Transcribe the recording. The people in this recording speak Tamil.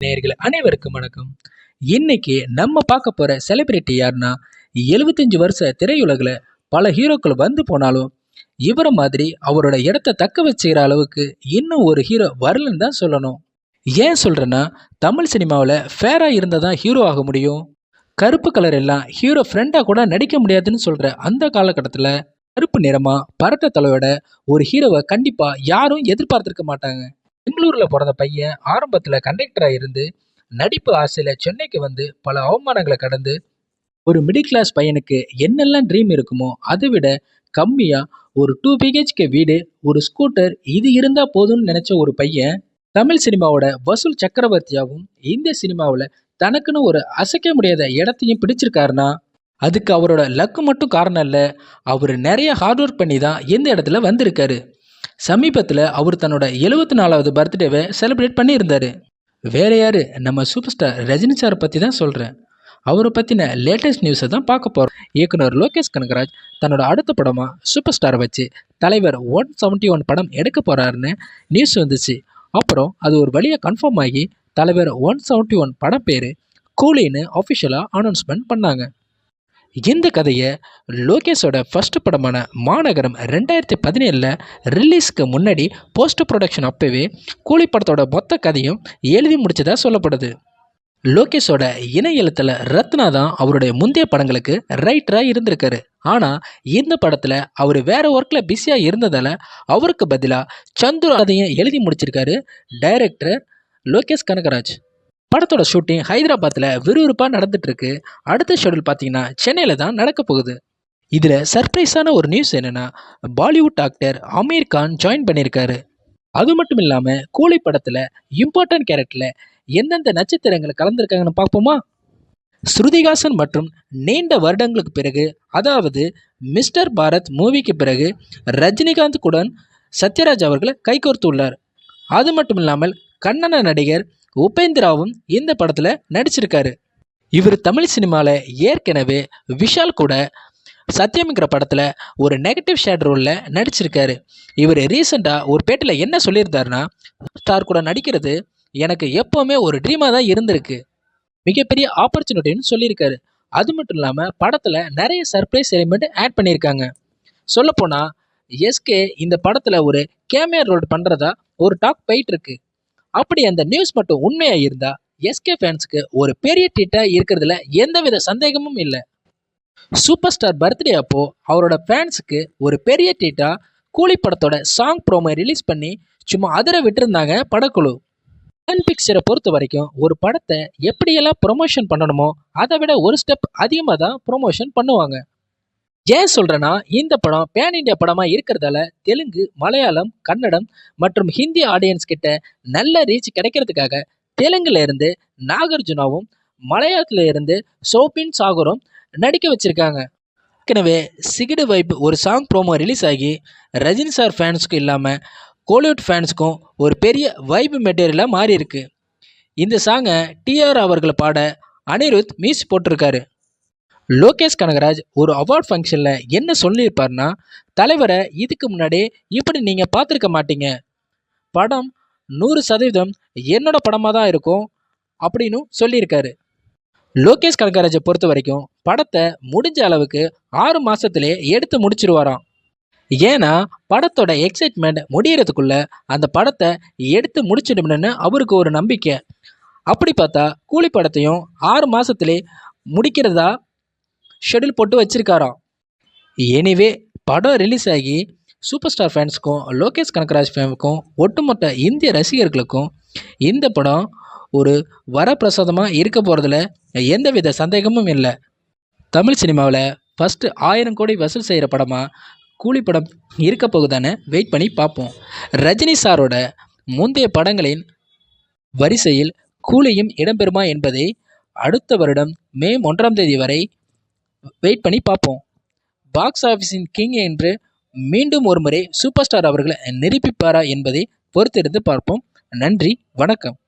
நேர்களை அனைவருக்கும் வணக்கம். இன்னைக்கு நம்ம பார்க்க போற செலிபிரிட்டி யாருன்னா 75 வருஷ திரையுலகில் பல ஹீரோக்கள் வந்து போனாலும் இவரை மாதிரி அவரோட இடத்த தக்க வச்சுக்கிற அளவுக்கு இன்னும் ஒரு ஹீரோ வரலன்னு தான் சொல்லணும். ஏன் சொல்றேன்னா தமிழ் சினிமாவில் ஃபேரா இருந்தால் தான் ஹீரோ ஆக முடியும். கருப்பு கலர் எல்லாம் ஹீரோ ஃப்ரெண்டாக கூட நடிக்க முடியாதுன்னு சொல்ற அந்த காலகட்டத்தில் கருப்பு நிறமா பரட்ட தலையோட ஒரு ஹீரோவை கண்டிப்பா யாரும் எதிர்பார்த்துருக்க மாட்டாங்க. பெங்களூரில் பிறந்த பையன் ஆரம்பத்தில் கண்டக்டராக இருந்து நடிப்பு ஆசையில் சென்னைக்கு வந்து பல அவமானங்களை கடந்து ஒரு மிடில் கிளாஸ் பையனுக்கு என்னெல்லாம் ட்ரீம் இருக்குமோ அதை விட கம்மியாக ஒரு டூ பிஹெச்கே வீடு ஒரு ஸ்கூட்டர் இது இருந்தால் போதும்னு நினச்ச ஒரு பையன் தமிழ் சினிமாவோட வசூல் சக்கரவர்த்தியாகவும் இந்திய சினிமாவில் தனக்குன்னு ஒரு அசைக்க முடியாத இடத்தையும் பிடிச்சிருக்காருன்னா அதுக்கு அவரோட லக்கு மட்டும் காரணம் இல்லை. அவர் நிறைய ஹார்ட் ஒர்க் பண்ணி தான் எந்த இடத்துல வந்திருக்காரு. சமீபத்தில் அவர் தன்னோட எழுபத்தி நாலாவது பர்த்டேவை செலிப்ரேட் பண்ணியிருந்தார். வேற யார்? நம்ம சூப்பர் ஸ்டார் ரஜினி சாரை பற்றி தான் சொல்கிறேன் அவரை பற்றின லேட்டஸ்ட் நியூஸை தான் பார்க்க போகிறோம் இயக்குனர் லோகேஷ் கனகராஜ் தன்னோட அடுத்த படமாக சூப்பர் ஸ்டாரை வச்சு தலைவர் ஒன் செவன்ட்டி ஒன் படம் எடுக்க போகிறாருன்னு நியூஸ் வந்துச்சு. அப்புறம் அது ஒரு வழியாக கன்ஃபார்ம் ஆகி தலைவர் ஒன் செவன்ட்டி ஒன் படம் பேர் கூலின்னு அஃபிஷியலாக அனௌன்ஸ்மெண்ட் பண்ணாங்க. இந்த கதையை லோகேஷோட ஃபர்ஸ்ட் படமான மாநகரம் ரெண்டாயிரத்தி பதினேழில் ரிலீஸ்க்கு முன்னாடி போஸ்ட் ப்ரொடக்ஷன் அப்பவே கூலி படத்தோட மொத்த கதையும் எழுதி முடிச்சதாக சொல்லப்படுது. லோகேஷோட இணைய எழுத்தில் ரத்னா தான் அவருடைய முந்தைய படங்களுக்கு ரைட்டராக இருந்திருக்காரு. ஆனால் இந்த படத்தில் அவர் வேறு ஒர்க்கில் பிஸியாக இருந்ததால் அவருக்கு பதிலாக சந்துரு அதையும் எழுதி முடிச்சிருக்காரு டைரக்டர் லோகேஷ் கனகராஜ். படத்தோட ஷூட்டிங் ஹைதராபாத்தில் விறுவிறுப்பாக நடந்துட்டு இருக்கு அடுத்த ஷெடியூல் பார்த்தீங்கன்னா சென்னையில் தான் நடக்க போகுது. இதில் சர்ப்ரைஸான ஒரு நியூஸ் என்னென்னா Bollywood actor Aamir Khan join பண்ணியிருக்காரு அது மட்டும் இல்லாமல் கூலி படத்தில் இம்பார்ட்டன்ட் கேரக்டரில் எந்தெந்த நட்சத்திரங்கள் கலந்துருக்காங்கன்னு பார்ப்போமா? ஸ்ருதிகாசன் மற்றும் நீண்ட வருடங்களுக்கு பிறகு அதாவது மிஸ்டர் பாரத் மூவிக்கு பிறகு ரஜினிகாந்த் குடன் சத்யராஜ் அவர்களை கைகோர்த்துள்ளார் அது மட்டும் இல்லாமல் கன்னட நடிகர் உபேந்திராவும் இந்த படத்தில் நடிச்சிருக்காரு. இவர் தமிழ் சினிமாவில் ஏற்கனவே விஷால் கூட சத்யம்ங்கிற படத்தில் ஒரு நெகட்டிவ் ஷேட் ரோலில் நடிச்சிருக்காரு. இவர் ரீசெண்டாக ஒரு பேட்டில் என்ன சொல்லியிருந்தாருன்னா ஸ்டார் கூட நடிக்கிறது எனக்கு எப்போவுமே ஒரு ட்ரீமாக தான் இருந்திருக்கு. மிகப்பெரிய ஆப்பர்ச்சுனிட்டின்னு சொல்லியிருக்காரு. அது மட்டும் இல்லாமல் படத்தில் நிறைய சர்ப்ரைஸ் எலிமெண்ட் ஆட் பண்ணியிருக்காங்க. சொல்லப்போனால் எஸ்கே இந்த படத்தில் ஒரு கேமியர் ரோல் பண்ணுறதா ஒரு டாக் போயிட்டுருக்கு அப்படி அந்த நியூஸ் மட்டும் உண்மையாக இருந்தால் எஸ்கே ஃபேன்ஸுக்கு ஒரு பெரிய ட்ரீட்டா இருக்கிறதுல எந்தவித சந்தேகமும் இல்லை. சூப்பர் ஸ்டார் பர்த்டே அப்போ அவரோட ஃபேன்ஸுக்கு ஒரு பெரிய ட்ரீட்டா கூலி படத்தோட சாங் ப்ரோமோ ரிலீஸ் பண்ணி சும்மா அதிர விட்டுருந்தாங்க படக்குழு. சன் பிக்சரை பொறுத்த வரைக்கும் ஒரு படத்தை எப்படியெல்லாம் ப்ரொமோஷன் பண்ணணுமோ அதை விட ஒரு ஸ்டெப் அதிகமாக தான் ப்ரொமோஷன் பண்ணுவாங்க. ஏன் சொல்கிறேன்னா இந்த படம் பேன் இண்டியா படமாக இருக்கிறதால தெலுங்கு மலையாளம் கன்னடம் மற்றும் ஹிந்தி ஆடியன்ஸ் கிட்ட நல்ல ரீச் கிடைக்கிறதுக்காக தெலுங்குல இருந்து நாகார்ஜுனாவும் மலையாளத்துல இருந்து சோபின் சாகரும் நடிக்க வச்சிருக்காங்க. ஏற்கனவே சிகிடு வைப் ஒரு சாங் ப்ரோமோ ரிலீஸ் ஆகி ரஜினி சார் ஃபேன்ஸுக்கும் இல்லாமல் கோலிவுட் ஃபேன்ஸுக்கும் ஒரு பெரிய வைப் மெட்டீரியலாக மாறி இருக்கு இந்த சாங்கை டிஆர் அவர்களை பாட அனிருத் மியூசிக் போட்டிருக்காரு. லோகேஷ் கனகராஜ் ஒரு அவார்ட் ஃபங்க்ஷனில் என்ன சொல்லியிருப்பார்னா தலைவரை இதுக்கு முன்னாடி இப்படி நீங்கள் பார்த்துருக்க மாட்டீங்க. படம் நூறு சதவீதம் என்னோட படமாக தான் இருக்கும் அப்படின்னு சொல்லியிருக்காரு. லோகேஷ் கனகராஜை பொறுத்த வரைக்கும் படத்தை முடிஞ்ச அளவுக்கு ஆறு மாதத்துலேயே எடுத்து முடிச்சிருவாராம். ஏன்னா படத்தோட எக்ஸைட்மெண்ட் முடியறதுக்குள்ள அந்த படத்தை எடுத்து முடிச்சிடும்னு அவருக்கு ஒரு நம்பிக்கை. அப்படி பார்த்தா கூலி படத்தையும் ஆறு மாதத்துலேயே முடிக்கிறதா ஷெட்யூல் போட்டு வச்சிருக்காராம். எனிவே படம் ரிலீஸ் ஆகி சூப்பர் ஸ்டார் ஃபேன்ஸுக்கும் லோகேஷ் கனகராஜ் ஃபேனுக்கும் ஒட்டுமொத்த இந்திய ரசிகர்களுக்கும் இந்த படம் ஒரு வரப்பிரசாதமாக இருக்க போகிறதுல எந்தவித சந்தேகமும் இல்லை. தமிழ் சினிமாவில் ஃபஸ்ட்டு ஆயிரம் கோடி வசூல் செய்கிற படமாக கூலி படம் இருக்க போகுதானே வெயிட் பண்ணி பார்ப்போம். ரஜினி சாரோட முந்தைய படங்களின் வரிசையில் கூலியும் இடம்பெறுமா என்பதை அடுத்த வருடம் மே ஒன்றாம் தேதி வரை வெயிட் பண்ணி பார்ப்போம். பாக்ஸ் ஆஃபீஸின் கிங் என்று மீண்டும் ஒருமுறை சூப்பர் ஸ்டார் அவர்களை நிரூபிப்பாரா என்பதை பொறுத்திருந்து பார்ப்போம். நன்றி வணக்கம்.